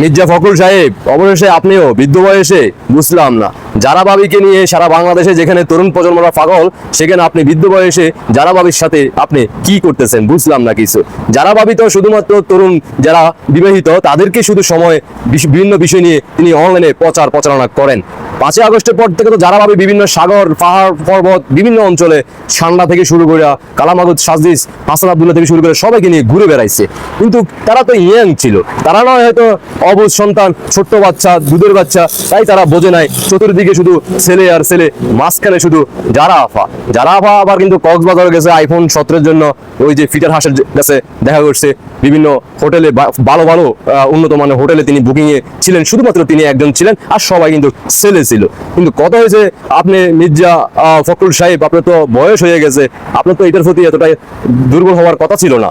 মির্জা ফখরুল সাহেব, অবশেষে আপনিও বৃদ্ধ বয়সে বুঝলাম না। যারা বাবিকে নিয়ে সারা বাংলাদেশে যেখানে তরুণ প্রজন্মরা পাগল, সেখানে আপনি বৃদ্ধ বয়সে যারা বাবির সাথে আপনি কি করতেছেন বুঝলাম না কিছু। যারা বাবি তো শুধুমাত্র তরুণ যারা বিবাহিত, তাদেরকে শুধু সময় বিভিন্ন বিষয় নিয়ে তিনি অনলাইনে প্রচার প্রচারণা করেন। পাঁচই আগস্টের পর থেকে তো যারা ভাবে বিভিন্ন সাগর, পাহাড়, পর্বত, বিভিন্ন অঞ্চলে সান্ডা থেকে শুরু করে কালামাগুদ সাজিস হাসান আবদুল্লাহ থেকে শুরু করে সবাইকে নিয়ে ঘুরে বেড়াইছে। কিন্তু তারা তো ইয়াং ছিল। তারা নয় হয়তো অবুজ সন্তান, ছোট্ট বাচ্চা, দুধের বাচ্চা, তাই তারা বোঝে নাই। চতুর্দিকে শুধু ছেলে আর ছেলে, মাঝখানে শুধু যারা আফা। যারা আফা আবার কিন্তু কক্সবাজার গেছে আইফোন সতেরোর জন্য। ওই যে ফিটার হাসের কাছে দেখা করছে। বিভিন্ন হোটেলে ভালো ভালো উন্নত মানের হোটেলে তিনি বুকিংয়ে ছিলেন। শুধুমাত্র তিনি একজন ছিলেন। আর সবাই কিন্তু ছেলে ছিল। কিন্তু কথা হয়েছে, আপনি মির্জা ফখরুল সাহেব, আপনার তো বয়স হয়ে গেছে, আপনার তো এটার প্রতি এতটাই দুর্বল হওয়ার কথা ছিল না।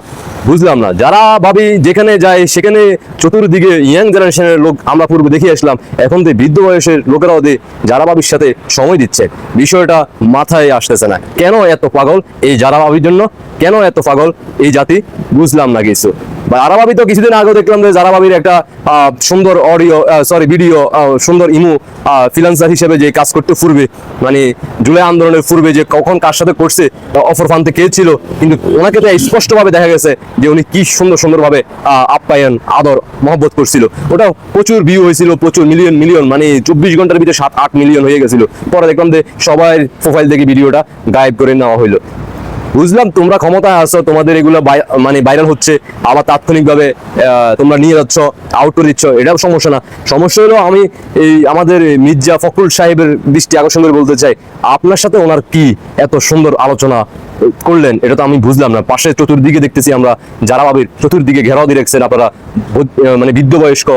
বুঝলাম না, যারা ভাবি যেখানে যায়, সেখানে চতুর্দিকে ইয়াং জেনারেশনের লোক আমরা পূর্বে দেখে আসলাম, এখন তো বৃদ্ধ বয়সের লোকেরাও যারা ভাবির সাথে সময় দিচ্ছে। বিষয়টা মাথায় আসতেছে না। কেন এত পাগল এই যারা ভাবির জন্য? কেন এত পাগল এই জাতি? বুঝলাম না কিছু। আরাবাবি তো কিছুদিন আগে দেখলাম যে জারাবাবির একটা সুন্দর অডিও সরি ভিডিও সুন্দর ইমু ফ্রিল্যান্সার হিসেবে যে কাজ করতে ফুরবে মানে জুলাই আন্দোলনের পূর্বে যে কখন কার সাথে করছে অফার ফানতে কে ছিল, কিন্তু ওনাকে তো স্পষ্টভাবে দেখা গেছে যে উনি কি সুন্দর, সুন্দরভাবে আপ্যায়ন, আদর, মহব্বত করছিল। ওটা প্রচুর ভিউ হয়েছিল, প্রচুর মিলিয়ন মিলিয়ন মানে চব্বিশ ঘণ্টার ভিতরে সাত, আট মিলিয়ন হয়ে গেছিল। পরে দেখলাম যে সবাই প্রোফাইল থেকে ভিডিওটা গায়েব করে নেওয়া হইল। বুঝলাম তোমরা ক্ষমতায় আসো তোমাদের এগুলো মানে ভাইরাল হচ্ছে, আবার তাৎক্ষণিকভাবে তোমরা নিয়ে যাচ্ছ আউটডোর দিচ্ছ, এটাও সমস্যা না। সমস্যা হলো আমি এই আমাদের মির্জা ফখরুল সাহেবের দৃষ্টি আকর্ষণ করে বলতে চাই, আপনার সাথে ওনার কি এত সুন্দর আলোচনা? করলেন, এটা তো আমি বুঝলাম না। পাশে চতুর্দিকে দেখতেছি আমরা যারা ভাবির, চতুর্দিকে ঘেরাও দিয়ে রেখেছেন আপনারা মানে বৃদ্ধ বয়স্ক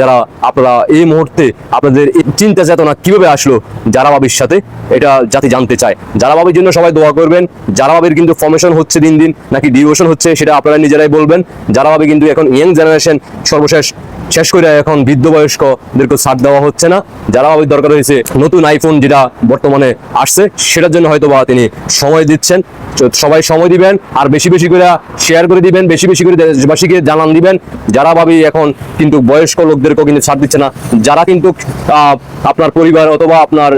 যারা আপনারা এই মুহূর্তে আপনাদের চিন্তা চেতনা কীভাবে আসলো যারা বাবির সাথে, এটা জাতি জানতে চায়। যারা বাবির জন্য সবাই দোয়া করবেন, যারা বাবির কিন্তু ফর্মেশন হচ্ছে দিন দিন, নাকি ডিভোশন হচ্ছে, সেটা আপনারা নিজেরাই বলবেন। যারা ভাবে কিন্তু এখন ইয়াং জেনারেশন সর্বশেষ শেষ করে এখন বৃদ্ধ বয়স্কদেরকে ছাড় দেওয়া হচ্ছে না। যারা ভাবে দরকার হয়েছে নতুন আইফোন যেটা বর্তমানে আসছে, সেটার জন্য হয়তো বা তিনি সময় দিচ্ছেন। সবাই সময় দিবেন আর বেশি বেশি করে শেয়ার করে দিবেন বেশি বেশি করে দেশবাসীকে জানান দিবেন। যারা ভাবি এখন কিন্তু বয়স্ক লোকদেরকেও কিন্তু ছাড় দিচ্ছে না যারা কিন্তু আপনার পরিবার অথবা আপনার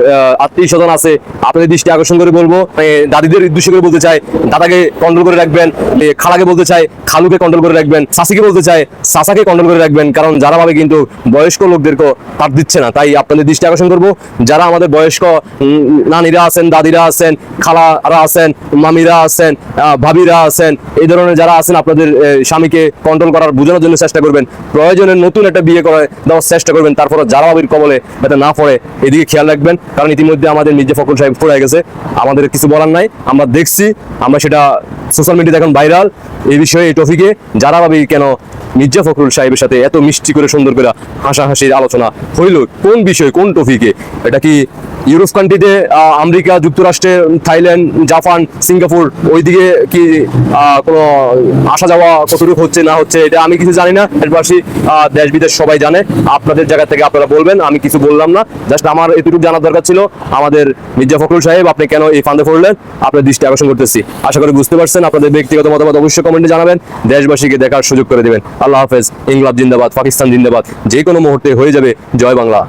আত্মীয় স্বজন আছে আপনাদের দৃষ্টি আকর্ষণ করে বলব এ, দাদিদের উদ্দেশ্য করে বলতে চাই দাদাকে কন্ট্রোল করে রাখবেন খালাকে বলতে চাই খালুকে কন্ট্রোল করে রাখবেন শাসিকে বলতে চাই সাসাকে কন্ট্রোল করে রাখবেন কারণ যারা ভাবে কিন্তু বয়স্ক লোকদেরকেও তার দিচ্ছে না। তাই আপনাদের দৃষ্টি আকর্ষণ করব যারা আমাদের বয়স্ক নানিরা আছেন দাদিরা আছেন খালারা আছেন মামিরা আছেন ভাবিরা আছেন, এই ধরনের যারা আছেন, আপনাদের স্বামীকে কন্ট্রোল করার বোঝানোর জন্য চেষ্টা করবেন। প্রয়োজনে নতুন একটা বিয়ে করে দেওয়ার চেষ্টা করবেন তারপর যারা ভাবির কবলে যাতে না পড়ে, এদিকে খেয়াল রাখবেন, কারণ ইতিমধ্যে আমাদের মির্জা ফখরুল সাহেব পড়ে গেছে, আমাদের কিছু বলার নাই, আমরা দেখছি, আমরা সেটা সোশ্যাল মিডিয়াতে এখন ভাইরাল এই বিষয়ে, এই টপিকে যারা ভাবি কেন মির্জা ফখরুল সাহেবের সাথে এত মিষ্টি করে সুন্দর করে হাসাহাসির আলোচনা হইল, কোন বিষয়, কোন টপিকে এটা কি ইউরোপ কান্ট্রিতে আমেরিকা, যুক্তরাষ্ট্রে, থাইল্যান্ড, জাপান, সিঙ্গাপুর, ওইদিকে কি কোনো আসা যাওয়া কতটুকু হচ্ছে না হচ্ছে, এটা আমি কিছু জানি না। এরপাশি দেশ বিদেশ সবাই জানে। আপনাদের জায়গা থেকে আপনারা বলবেন, আমি কিছু বললাম না। জাস্ট আমার এতটুকু জানার দরকার ছিল। আমাদের মির্জা ফখরুল সাহেব, আপনি কেন এই ফান্দে পড়লেন? আপনার দৃষ্টি আকর্ষণ করতেছি। আশা করি বুঝতে পারছেন। আপনাদের ব্যক্তিগত মতামত অবশ্যই কমেন্টে জানাবেন। দেশবাসীকে দেখার সুযোগ করে দেবেন। আল্লাহ হাফেজ। ইংলাব জিন্দাবাদ, পাকিস্তান জিন্দাবাদ। যে কোনো মুহূর্তে হয়ে যাবে। জয় বাংলা।